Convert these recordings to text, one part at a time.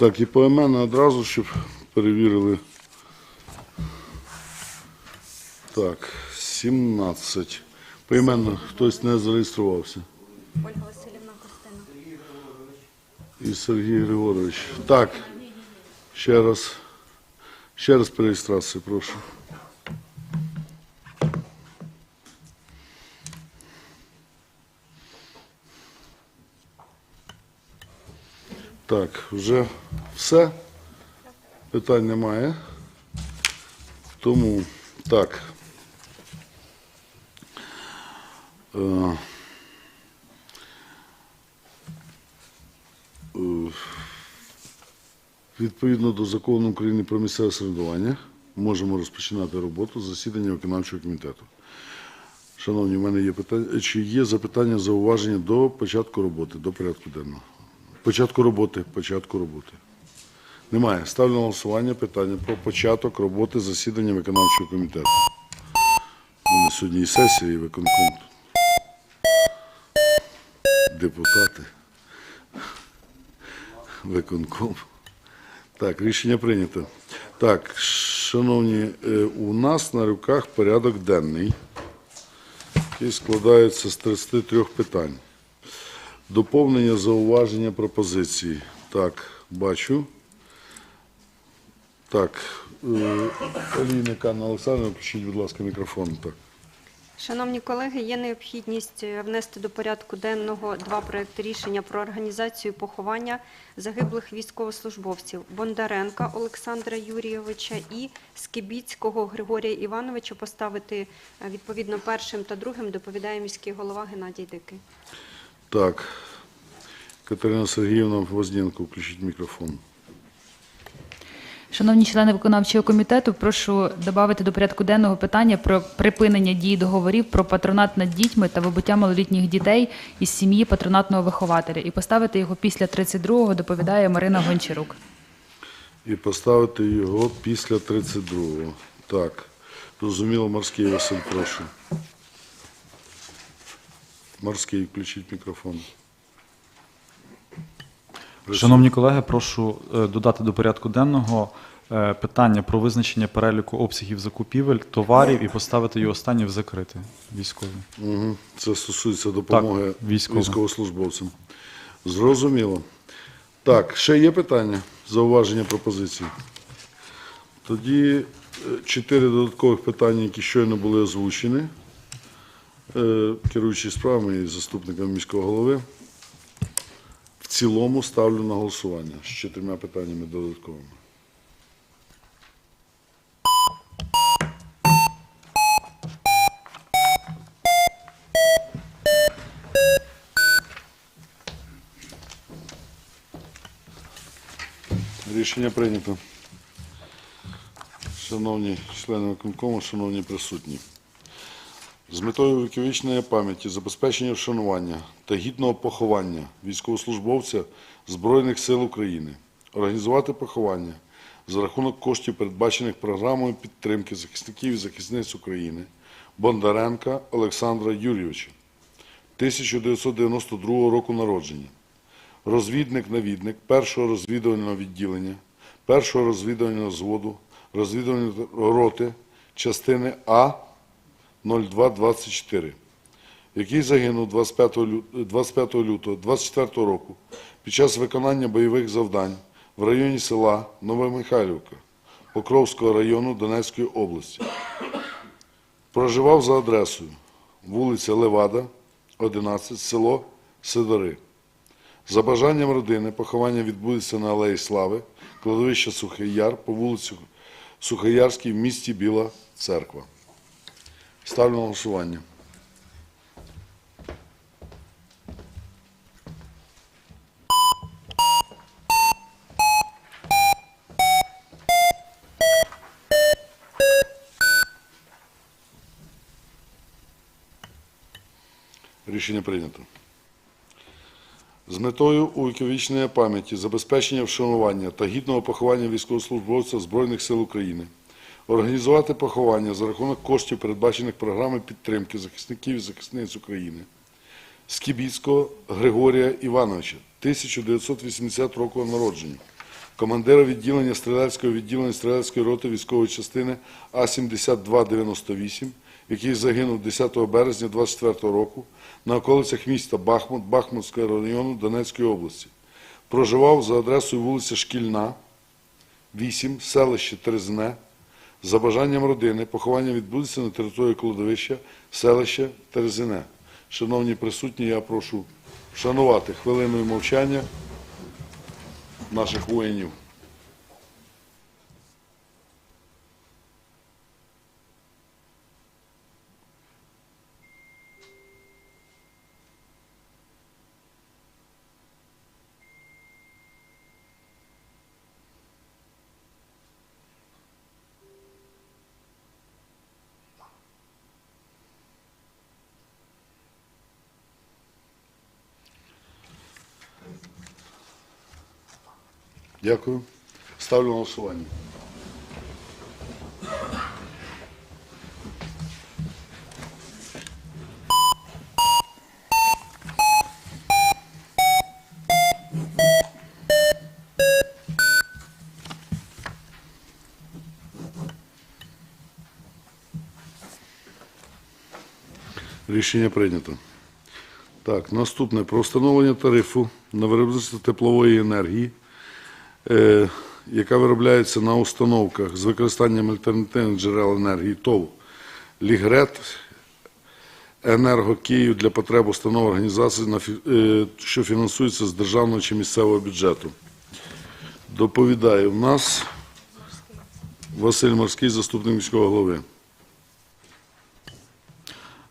Так, і поіменно одразу, щоб перевірили. Так, 17. Поіменно хтось не зареєструвався. Ольга Васильівна Костина. І Сергій Григорович. Так, ще раз. Ще раз по реєстрації, прошу. Так, вже все. Питань немає. Тому так. Е, Відповідно до закону України про місцеве самоврядування можемо розпочинати роботу з засідання виконавчого комітету. Шановні, в мене є питання. Чи є запитання, зауваження до початку роботи, до порядку денного? Початку роботи, початку роботи. Немає. Ставлю на голосування питання про початок роботи засідання виконавчого комітету. Мене сьогодні і сесія, і виконком. Депутати. Виконком. Так, рішення прийнято. Так, шановні, е, у нас на руках порядок денний, який складається з 33 питань. Доповнення, зауваження, пропозиції. Так, бачу. Так, е, Олійник Анна Олександровна, включіть, будь ласка, мікрофон. Так. Шановні колеги, є необхідність е, внести до порядку денного два проекти рішення про організацію поховання загиблих військовослужбовців Бондаренка Олександра Юрійовича і Скибіцького Григорія Івановича поставити е, відповідно першим та другим доповідає міський голова Геннадій Дикий. Так. Катерина Сергіївна Возненко, включіть мікрофон. Шановні члени виконавчого комітету, прошу додати до порядку денного питання про припинення дії договорів про патронат над дітьми та вибуття малолітніх дітей із сім'ї патронатного вихователя і поставити його після 32-го, доповідає Марина Гончарук. І поставити його після 32-го. Так. Зрозуміло, морський Василь, прошу. Морський, включіть мікрофон. Шановні колеги, прошу е, додати до порядку денного е, питання про визначення переліку обсягів закупівель товарів і поставити його останнє в закрите військові. Угу. Це стосується допомоги Так, військовослужбовцям. Зрозуміло. Так, ще є питання, зауваження, пропозиції? Тоді е, чотири додаткових питання, які щойно були озвучені, керуючий справами і заступником міського голови. В цілому ставлю на голосування з чотирма питаннями додатковими. Рішення прийнято. Шановні члени виконкому, шановні присутні. З метою віковічної пам'яті, забезпечення вшанування та гідного поховання військовослужбовця Збройних сил України, організувати поховання за рахунок коштів, передбачених програмою підтримки захисників і захисниць України Бондаренка Олександра Юрійовича, 1992 року народження, розвідник-навідник першого розвідувального відділення, першого розвідувального зводу, розвідувальної роти частини А 0224, який загинув 25 лютого 24 року під час виконання бойових завдань в районі села Новомихайлівка Покровського району Донецької області. Проживав за адресою вулиця Левада, 11, село Сидори. За бажанням родини поховання відбудеться на Алеї Слави, кладовище Сухий Яр по вулиці Сухоярській в місті Біла Церква. Ставлю на голосування. Рішення прийнято. З метою увіковічної пам'яті, забезпечення вшанування та гідного поховання військовослужбовця Збройних сил України, організувати поховання за рахунок коштів, передбачених програми підтримки захисників і захисниць України, Скібіцького Григорія Івановича, 1980 року народження, командира відділення стрілецького відділення стрілецької роти військової частини А-7298, який загинув 10 березня 24 року на околицях міста Бахмут, Бахмутського району Донецької області. Проживав за адресою вулиця Шкільна, 8, селище Терезне. За бажанням родини поховання відбудеться на території кладовища селища Терезине. Шановні присутні, я прошу вшанувати хвилиною мовчання наших воїнів. Дякую. Ставлю голосування. Рішення прийнято. Так, наступне про встановлення тарифу на виробництво теплової енергії, яка виробляється на установках з використанням альтернативних джерел енергії ТОВ Лігрет Енерго для потреб установ фі- е, що фінансується з державного чи місцевого бюджету. Доповідає в нас Василь Морський, заступник міського голови.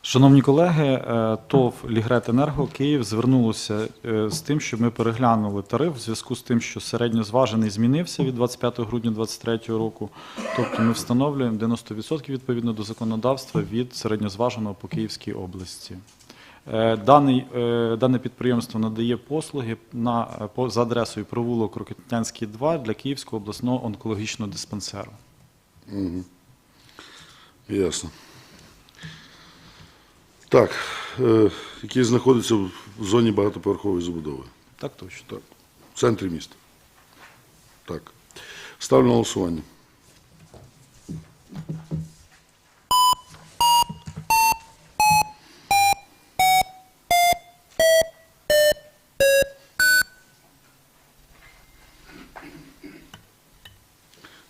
Шановні колеги, е, ТОВ Лігрет Енерго Київ звернулося е, з тим, щоб ми переглянули тариф в зв'язку з тим, що середньозважений змінився від 25 грудня 2023 року. Тобто ми встановлюємо 90% відповідно до законодавства від середньозваженого по Київській області. Е, дане підприємство надає послуги за адресою провулок Рокетнянський 2 для Київського обласного онкологічного диспансеру. Ясно. Так, е, який знаходиться в в зоні багатоповерхової забудови. Так точно. Так. В центрі міста. Так. Ставлю на голосування.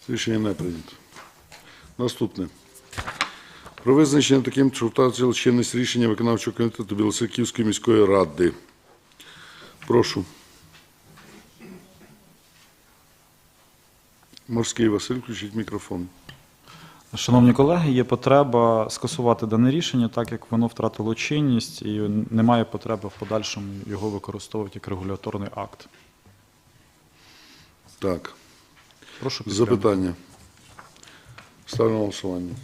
Рішення не прийнято. Наступне. Про визначення таким, що втратило чинність рішення виконавчого комітету Білоцерківської міської ради. Прошу. Морський Василь, включіть мікрофон. Шановні колеги, є потреба скасувати дане рішення, так як воно втратило чинність і немає потреби в подальшому його використовувати як регуляторний акт. Так, Прошу підтримати. запитання. Ставлю на голосування.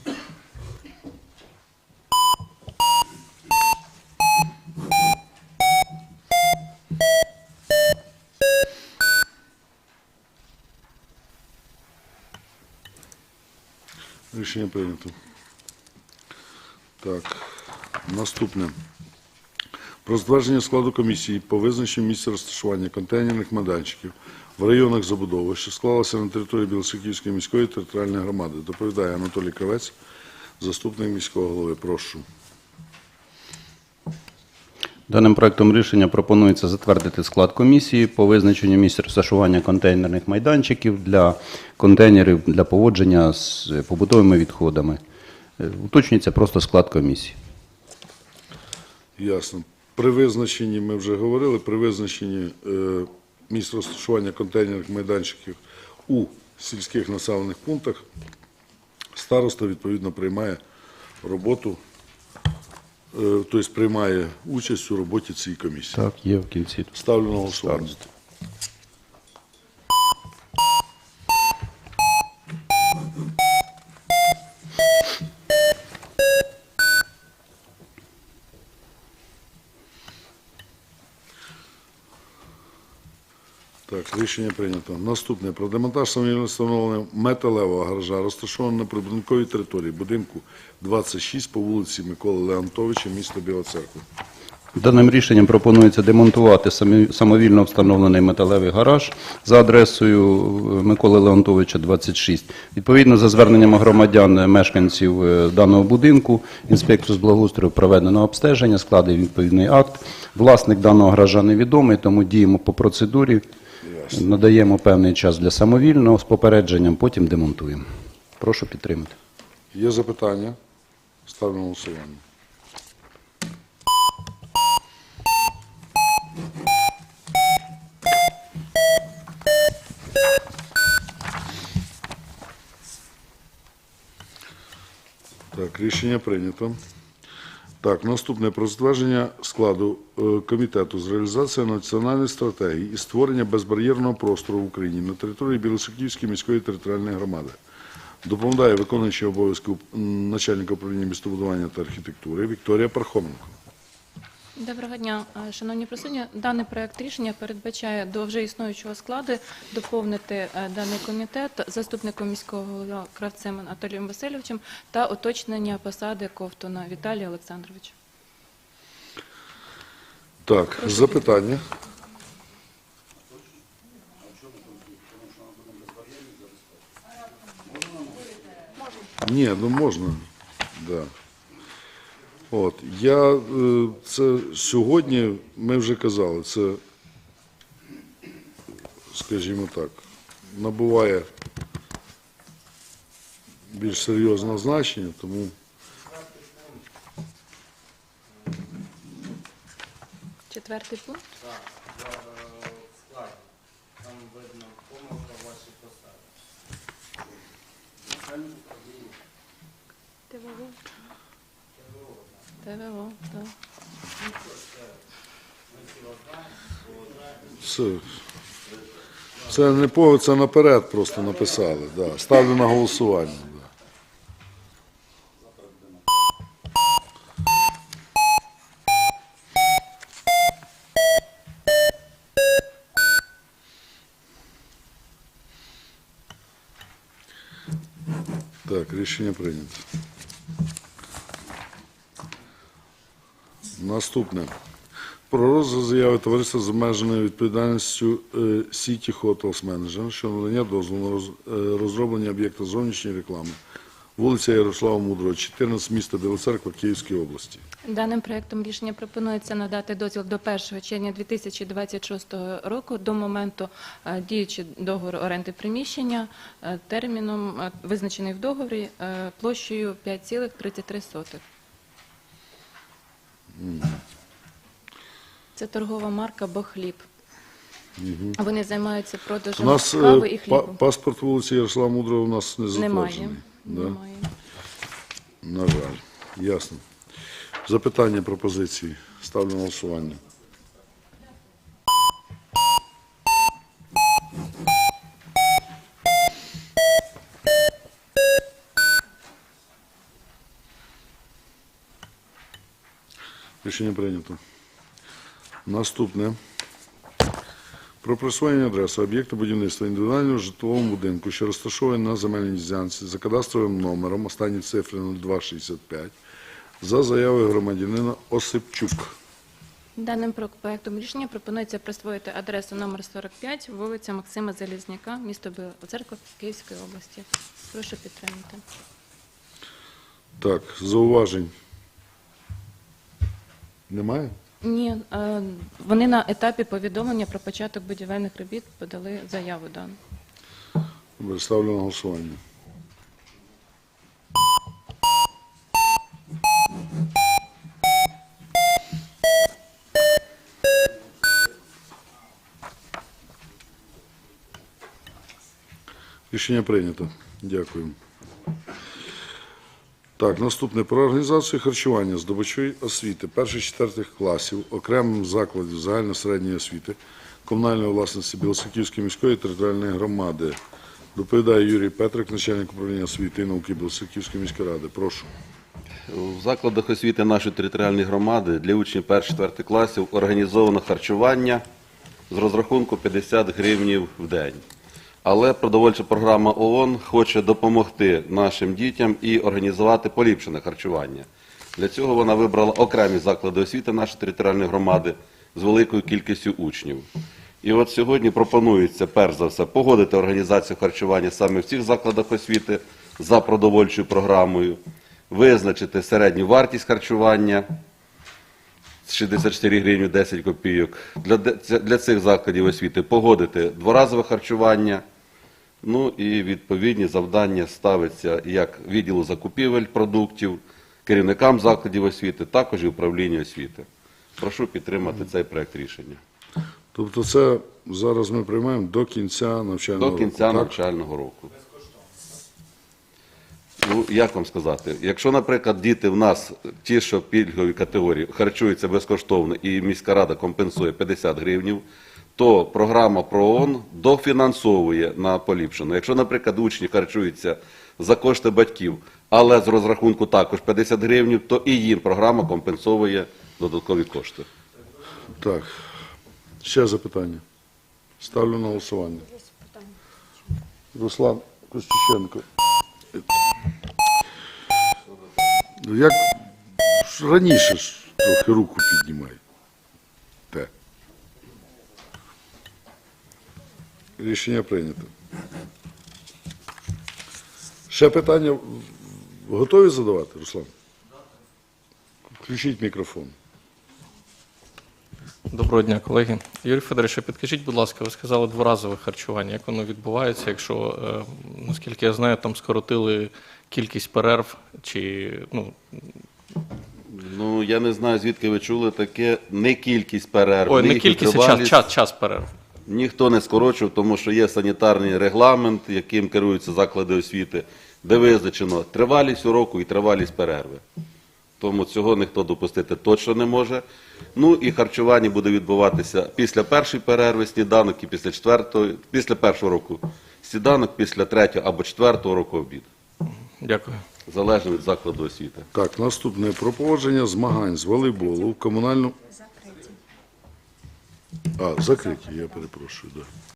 Рішення прийнято. Так, наступне. Про затвердження складу комісії по визначенню місця розташування контейнерних майданчиків в районах забудови, що склалася на території Білосиківської міської територіальної громади. Доповідає Анатолій Кравець, заступник міського голови. Прошу. Даним проектом рішення пропонується затвердити склад комісії по визначенню місць розташування контейнерних майданчиків для контейнерів для поводження з побутовими відходами. Е, Уточнюється просто склад комісії. Ясно. При визначенні, ми вже говорили, при визначенні е, місць розташування контейнерних майданчиків у сільських населених пунктах староста відповідно приймає роботу, тобто приймає участь у роботі цієї комісії. Так, є в кінці. Ставлю на голосування. Так, рішення прийнято. Наступне. Про демонтаж самовільно встановленого металевого гаража, розташованого на прибудинковій території будинку 26 по вулиці Миколи Леонтовича, місто Біла Церква. Даним рішенням пропонується демонтувати самовільно встановлений металевий гараж за адресою е, Миколи Леонтовича, 26. Відповідно, за зверненням громадян, е, мешканців е, даного будинку, інспектор з благоустрою проведено обстеження, складив відповідний акт. Власник даного гаража невідомий, тому діємо по процедурі, надаємо певний час для самовільного з попередженням, потім демонтуємо. Прошу підтримати. Є запитання? Ставлю на голосування. Так, рішення прийнято. Так, наступне про затвердження складу е, комітету з реалізації національної стратегії і створення безбар'єрного простору в Україні на території Білосерківської міської територіальної громади. Доповідає виконуючий обов'язки начальника управління містобудування та архітектури Вікторія Пархоменко. Доброго дня, Е, шановні присутні. Даний проект рішення передбачає до вже існуючого складу доповнити е, даний комітет заступником міського голови Кравцем Анатолієм Васильовичем та уточнення посади Ковтуна Віталія Олександровича. Так, запитання. Ні, ну можна. Да. От, я, е, це сьогодні, ми вже казали, це, скажімо так, набуває більш серйозного значення, тому Четвертий пункт. ТВО, так. Це, це не по, це наперед просто написали. Да. Ставлю на голосування. Да. Так, рішення прийнято. Наступне. Про розгляд заяви товариства з обмеженою відповідальністю е, City Hotels Manager щодо надання дозволу на е, розроблення об'єкта зовнішньої реклами. Вулиця Ярослава Мудрого, 14, місто Біла Церква, Київської області. Даним проектом рішення пропонується надати дозвіл до 1 червня 2026 року до моменту е, діючи договору оренди приміщення терміном, визначений в договорі, площею 5,33. Це торгова марка «Бохліб». Вони займаються У продажем нас е, кави і па- хлібу. паспорт вулиці Ярослава Мудрого у нас не Немає. затверджений. Да? Немає. На жаль. Ясно. Запитання, пропозиції. Ставлю на голосування. Рішення прийнято. Наступне. Про присвоєння адреси об'єкту будівництва індивідуального житлового будинку, що розташований на земельній ділянці за кадастровим номером, останні цифри 0265, за заявою громадянина Осипчук. Даним про- проектом рішення пропонується присвоїти адресу номер 45, вулиця Максима Залізняка, місто Біла Церква Київської області. Прошу підтримати. Так, зауважень. Немає? Ні, е, вони на етапі повідомлення про початок будівельних робіт подали заяву дану. Добре, Ставлю на голосування. Рішення прийнято. Дякую. Так, наступне про організацію харчування здобувачої освіти перших-четвертих класів окремим закладів загально-середньої освіти комунальної власності Білосерківської міської територіальної громади. Доповідає Юрій Петрик, начальник управління освіти і науки Білосерківської міської ради. Прошу. В закладах освіти нашої територіальної громади для учнів 1-4 класів організовано харчування з розрахунку 50 гривнів в день. Але продовольча програма ООН хоче допомогти нашим дітям і організувати поліпшене харчування. Для цього вона вибрала окремі заклади освіти нашої територіальної громади з великою кількістю учнів. І от сьогодні пропонується, перш за все, погодити організацію харчування саме в цих закладах освіти за продовольчою програмою, визначити середню вартість харчування з 64 гривні 10 копійок. Для, для цих закладів освіти погодити дворазове харчування. Ну і відповідні завдання ставиться як відділу закупівель продуктів, керівникам закладів освіти, також і управлінню освіти. Прошу підтримати цей проект рішення. Тобто це зараз ми приймаємо до кінця навчального року. До кінця року. навчального року. Ну, як вам сказати, якщо, наприклад, діти в нас, ті, що пільгові категорії, харчуються безкоштовно і міська рада компенсує 50 гривнів, то програма ПРООН дофінансовує на поліпшену. Якщо, наприклад, учні харчуються за кошти батьків, але з розрахунку також 50 гривнів, то і їм програма компенсує додаткові кошти. Так. Ще запитання. Ставлю на голосування. Руслан Костюченко. Ну, Як раніше ж трохи руку піднімай. Те. Рішення прийнято. Ще питання готові задавати, Руслан? Включіть мікрофон. Доброго дня, колеги. Юрій Федорович, підкажіть, будь ласка, ви сказали дворазове харчування. Як воно відбувається, якщо, е, наскільки я знаю, там скоротили кількість перерв чи ну, Ну, я не знаю, звідки ви чули таке, не кількість перерв. ой, не кількість, а час, час, час перерв. Ніхто не скорочував, тому що є санітарний регламент, яким керуються заклади освіти, де визначено тривалість уроку і тривалість перерви. Тому цього ніхто допустити точно не може. Ну і харчування буде відбуватися після першої перерви сніданок і після четвертої, після першого року сніданок, після третього або четвертого року обід. Дякую. Залежно від закладу освіти. Так, наступне про поводження змагань з волейболу в комунальному. А, закриті, я перепрошую, да.